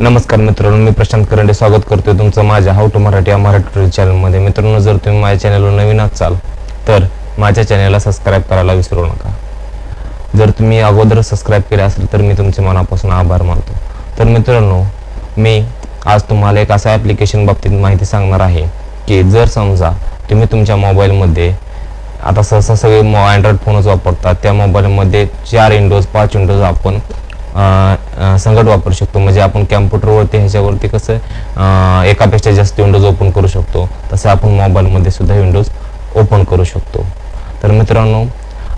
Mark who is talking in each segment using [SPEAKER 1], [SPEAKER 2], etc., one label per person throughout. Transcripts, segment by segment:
[SPEAKER 1] नमस्कार मित्रांनो मी प्रशांत करंडे. स्वागत करतोय तुमचं माझ्या हाऊ टू मराठी या मराठी चॅनलमध्ये मित्रांनो जर तुम्ही माझ्या चॅनलवर नवीन असाल तर माझ्या चॅनलला सबस्क्राईब करायला विसरू नका. जर तुम्ही अगोदर सबस्क्राईब केले असेल तर मी तुमचे मनापासून आभार मानतो. तर मित्रांनो मी आज तुम्हाला एक असा ॲप्लिकेशन बाबतीत माहिती सांगणार आहे की जर समजा तुम्ही तुमच्या मोबाईलमध्ये आता सहसा सगळे मो अँड्रॉइड फोनच वापरतात त्या मोबाईलमध्ये चार विंडोज पाच विंडोज आपण संगट वापरू शकतो. म्हणजे आपण कॅम्प्युटरवरती ह्याच्यावरती कसं एकापेक्षा जास्त विंडोज ओपन करू शकतो. तसं आपण मोबाईलमध्ये सुद्धा विंडोज ओपन करू शकतो. तर मित्रांनो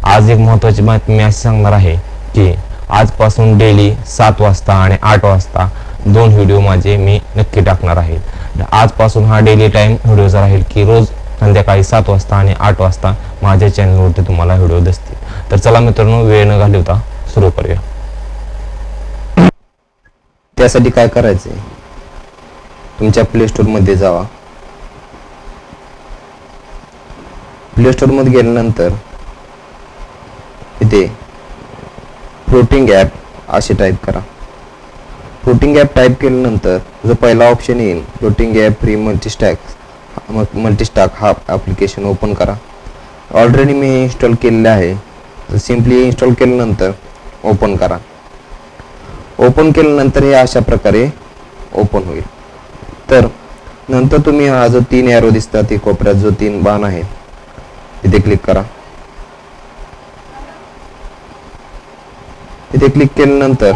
[SPEAKER 1] आज एक महत्त्वाची बातमी मी अशी सांगणार आहे की आजपासून डेली सात वाजता आणि आठ वाजता दोन व्हिडिओ माझे मी नक्की टाकणार आहे. आजपासून हा डेली टाईम व्हिडिओचा राहील की रोज संध्याकाळी सात वाजता आणि आठ वाजता माझ्या चॅनलवरती तुम्हाला व्हिडिओ दिसतील. तर चला मित्रांनो वेळ न घालवता सुरू करूया. त्यासाठी काय करायचं आहे तुमच्या प्ले स्टोरमध्ये जावा. प्ले स्टोरमध्ये गेल्यानंतर इथे फ्लोटिंग ॲप असे टाईप करा. फ्लोटिंग ॲप टाईप केल्यानंतर जो पहिला ऑप्शन येईल floating app free multistack multistack हा ॲप्लिकेशन ओपन करा. ऑलरेडी मी इन्स्टॉल केलेलं आहे. तर सिम्पली इन्स्टॉल केल्यानंतर ओपन करा. ओपन केल्यानंतर हे अशा प्रकारे ओपन होईल. तर नंतर तुम्ही हा जो तीन एरो दिसतात ते कोपऱ्यात जो तीन बाण आहे तिथे क्लिक करा. तिथे क्लिक केल्यानंतर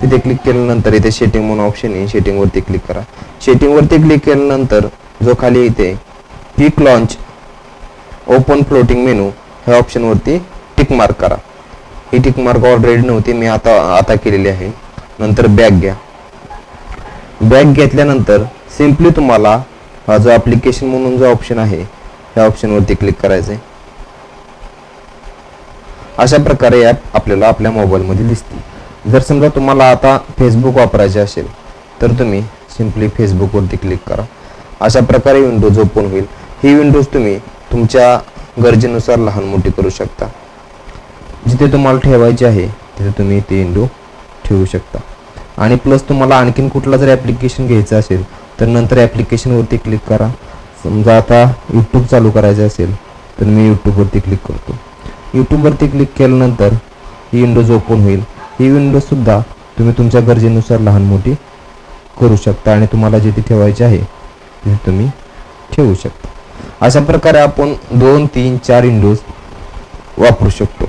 [SPEAKER 1] तिथे क्लिक केल्यानंतर इथे शेटिंग म्हणून ऑप्शन आहे शेटिंग वरती क्लिक करा. शेटिंग वरती क्लिक केल्यानंतर जो खाली इथे peek launch open floating menu ह्या ऑप्शनवरती टिक मार्क करा. ही टिक मार्क ऑलरेडी नव्हती मी आता आता केलेली आहे. नंतर बॅग घ्या. बॅग घेतल्यानंतर सिम्पली तुम्हाला हा जो ॲप्लिकेशन म्हणून जो ऑप्शन आहे ह्या ऑप्शनवरती क्लिक करायचं आहे अशा प्रकारे ॲप आपल्याला आपल्या मोबाईलमध्ये दिसते जर समजा तुम्हाला आता फेसबुक वापरायचे असेल तर तुम्ही सिम्पली फेसबुकवरती क्लिक करा. अशा प्रकारे विंडोज ओपन होईल. ही विंडोज तुम्ही तुमच्या गरजेनुसार लहान मोठी करू शकता. जिथे तुम्हाला ठेवायचे आहे तिथे तुम्ही ते विंडो ठेवू शकता. आणि प्लस तुम्हाला आणखीन कुठला जर ॲप्लिकेशन घ्यायचं असेल तर नंतर ॲप्लिकेशनवरती क्लिक करा. समजा आता यूट्यूब चालू करायचं असेल तर मी यूट्यूबवरती क्लिक करतो. यूट्यूबवरती क्लिक केल्यानंतर ही विंडोज ओपन होईल. ही विंडोजसुद्धा तुम्ही तुमच्या गरजेनुसार लहान मोठी करू शकता आणि तुम्हाला जिथे ठेवायचे आहे तिथे तुम्ही ठेवू शकता. अशा प्रकारे आपण दोन तीन चार विंडोज वापरू शकतो.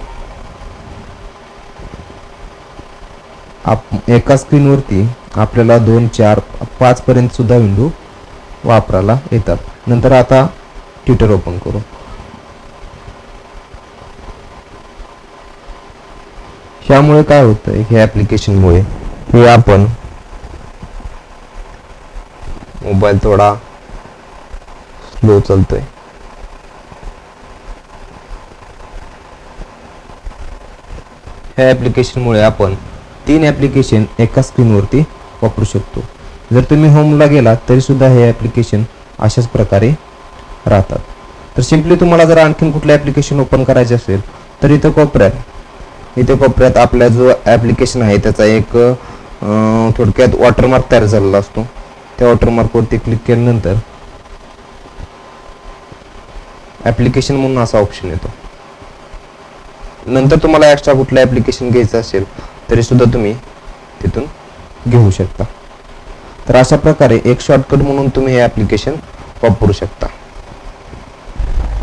[SPEAKER 1] आप एका स्क्रीनवरती आपल्याला दोन चार पाचपर्यंत सुद्धा विंडो वापरायला येतात. नंतर आता ट्विटर ओपन करू. ह्यामुळे काय होतं हे ॲप्लिकेशनमुळे हे आपण मोबाईल थोडा स्लो चालतोय. ह्या ॲप्लिकेशनमुळे आपण तीन ॲप्लिकेशन एका स्क्रीनवरती वापरू शकतो. जर तुम्ही होमला गेला तरी सुद्धा हे ॲप्लिकेशन अशाच प्रकारे राहतात. तर सिम्पली तुम्हाला जर आणखीन कुठलं ॲप्लिकेशन ओपन करायचे असेल तर इथं कोपऱ्यात इथे कोपऱ्यात आपला जो ॲप्लिकेशन आहे त्याचा एक थोडक्यात वॉटरमार्क तयार झालेला असतो. त्या वॉटरमार्कवरती क्लिक केल्यानंतर ॲप्लिकेशन म्हणून असा ऑप्शन येतो. नंतर तुम्हाला एक्स्ट्रा कुठलं ॲप्लिकेशन घ्यायचं असेल तरी सुद्धा तुम्ही तिथून घेऊ शकता. तर अशा प्रकारे एक शॉर्टकट म्हणून तुम्ही हे ॲप्लिकेशन वापरू शकता.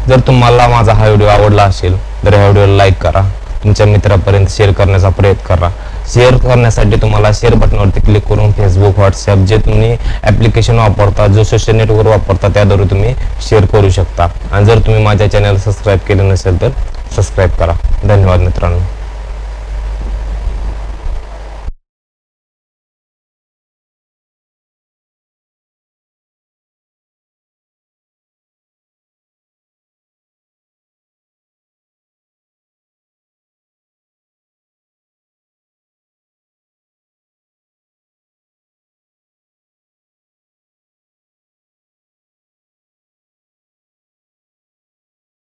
[SPEAKER 1] जर तुम्हाला माझा हा व्हिडिओ आवडला असेल तर ह्या व्हिडिओला लाईक करा. तुमच्या मित्रापर्यंत शेअर करण्याचा प्रयत्न करा. शेअर करण्यासाठी तुम्हाला शेअर बटनवरती क्लिक करून फेसबुक व्हॉट्सअप जे तुम्ही ॲप्लिकेशन वापरता जो सोशल नेटवर्क वापरता त्याद्वारे तुम्ही शेअर करू शकता. आणि जर तुम्ही माझ्या चॅनल सबस्क्राईब केले नसेल तर सबस्क्राईब करा. धन्यवाद मित्रांनो.